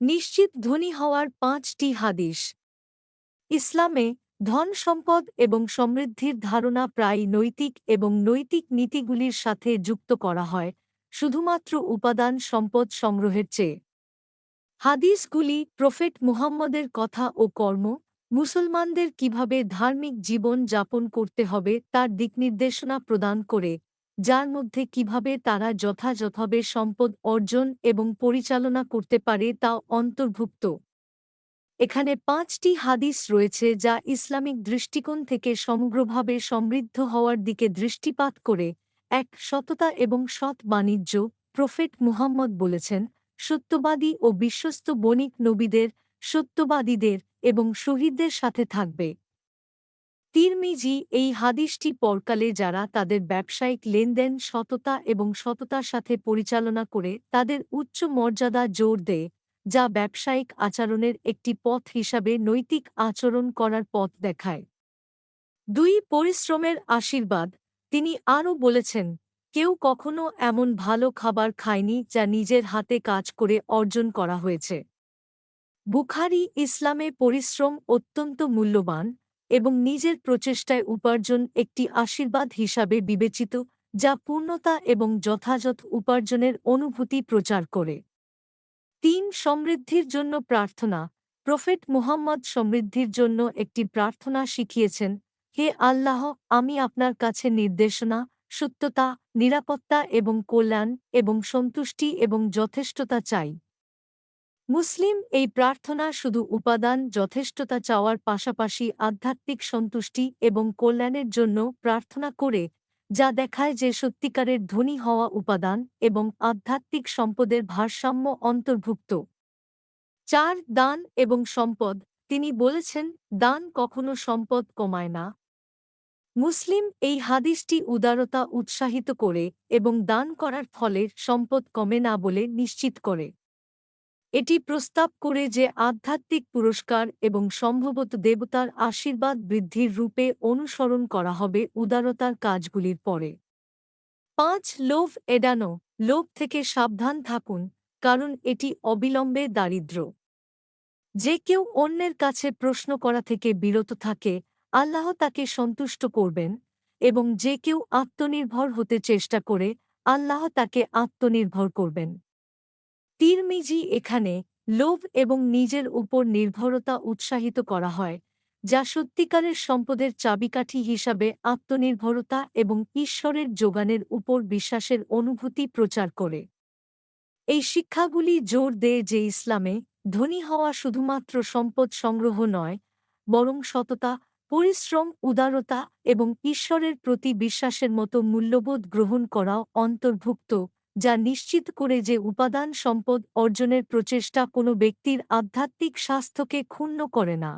নিশ্চিত ধনী হওয়ার পাঁচটি হাদিস। ইসলামে ধন সম্পদ এবং সমৃদ্ধির ধারণা প্রায় নৈতিক এবং নৈতিক নীতিগুলির সাথে যুক্ত করা হয়, শুধুমাত্র উপাদান সম্পদ সংগ্রহের চেয়ে। হাদিসগুলি প্রফেট মুহাম্মদের কথা ও কর্ম, মুসলমানদের কীভাবে ধার্মিক জীবন যাপন করতে হবে তার দিকনির্দেশনা প্রদান করে যার মধ্যে কীভাবে তারা যথাযথভাবে সম্পদ অর্জন এবং পরিচালনা করতে পারে তা অন্তর্ভুক্ত। এখানে পাঁচটি হাদিস রয়েছে যা ইসলামিক দৃষ্টিকোণ থেকে সমগ্রভাবে সমৃদ্ধ হওয়ার দিকে দৃষ্টিপাত করে। এক, সততা এবং সৎ বাণিজ্য, প্রফেট মুহাম্মদ বলেছেন, সত্যবাদী ও বিশ্বস্ত বণিক নবীদের, সত্যবাদীদের এবং শহীদদের সাথে থাকবে। তিরমিজি এই হাদিসটি পরকালে যারা তাদের ব্যবসায়িক লেনদেন, সততা এবং সততার সাথে পরিচালনা করে, তাদের উচ্চ মর্যাদা জোর দেয়, যা ব্যবসায়িক আচরণের একটি পথ হিসাবে নৈতিক আচরণ করার পথ দেখায়। দুই, পরিশ্রমের আশীর্বাদ। তিনি আরও বলেছেন, কেউ কখনো এমন ভালো খাবার খায়নি যা নিজের হাতে কাজ করে অর্জন করা হয়েছে। বুখারি ইসলামে পরিশ্রম অত্যন্ত মূল্যবান। এবং নিজের প্রচেষ্টায় উপার্জন একটি আশীর্বাদ হিসাবে বিবেচিত, যা পূর্ণতা এবং যথাযথ উপার্জনের অনুভূতি প্রচার করে। তিন, সমৃদ্ধির জন্য প্রার্থনা। প্রফেট মুহাম্মদ সমৃদ্ধির জন্য একটি প্রার্থনা শিখিয়েছেন, হে আল্লাহ, আমি আপনার কাছে নির্দেশনা, সত্যতা, নিরাপত্তা এবং কল্যাণ এবং সন্তুষ্টি এবং যথেষ্টতা চাই। মুসলিম এই প্রার্থনা শুধু উপাদান, যথেষ্টতা চাওয়ার পাশাপাশি আধ্যাত্মিক সন্তুষ্টি এবং কল্যাণের জন্য প্রার্থনা করে, যা দেখায় যে সত্যিকারের ধনী হওয়া উপাদান এবং আধ্যাত্মিক সম্পদের ভারসাম্য অন্তর্ভুক্ত। চার, দান এবং সম্পদ। তিনি বলেছেন, দান কখনো সম্পদ কমায় না। মুসলিম এই হাদিসটি উদারতা উৎসাহিত করে এবং দান করার ফলে সম্পদ কমে না বলে নিশ্চিত করে। এটি প্রস্তাব করে যে আধ্যাত্মিক পুরস্কার এবং সম্ভবত দেবতার আশীর্বাদ বৃদ্ধির রূপে অনুসরণ করা হবে উদারতার কাজগুলির পরে। পাঁচ, লোভ এডানো। লোভ থেকে সাবধান থাকুন, কারণ এটি অবিলম্বে দারিদ্র যে কেউ অন্যের কাছে প্রশ্ন করা থেকে বিরত থাকে, আল্লাহ তাকে সন্তুষ্ট করবেন এবং যে কেউ আত্মনির্ভর হতে চেষ্টা করে, আল্লাহ তাকে আত্মনির্ভর করবেন। তিরমিজি এখানে লোভ এবং নিজের উপর নির্ভরতা উৎসাহিত করা হয়, যা সত্যিকারের সম্পদের চাবিকাঠি হিসাবে আত্মনির্ভরতা এবং ঈশ্বরের যোগানের উপর বিশ্বাসের অনুভূতি প্রচার করে। এই শিক্ষাগুলি জোর দেয় যে ইসলামে ধনী হওয়া শুধুমাত্র সম্পদ সংগ্রহ নয়, বরং সততা, পরিশ্রম, উদারতা এবং ঈশ্বরের প্রতি বিশ্বাসের মতো মূল্যবোধ গ্রহণ করাও অন্তর্ভুক্ত। যা নিশ্চিত করে যে উপাদান সম্পদ অর্জনের প্রচেষ্টা কোনো ব্যক্তির আধ্যাত্মিক স্বাস্থ্যকে ক্ষুণ্ণ করে না।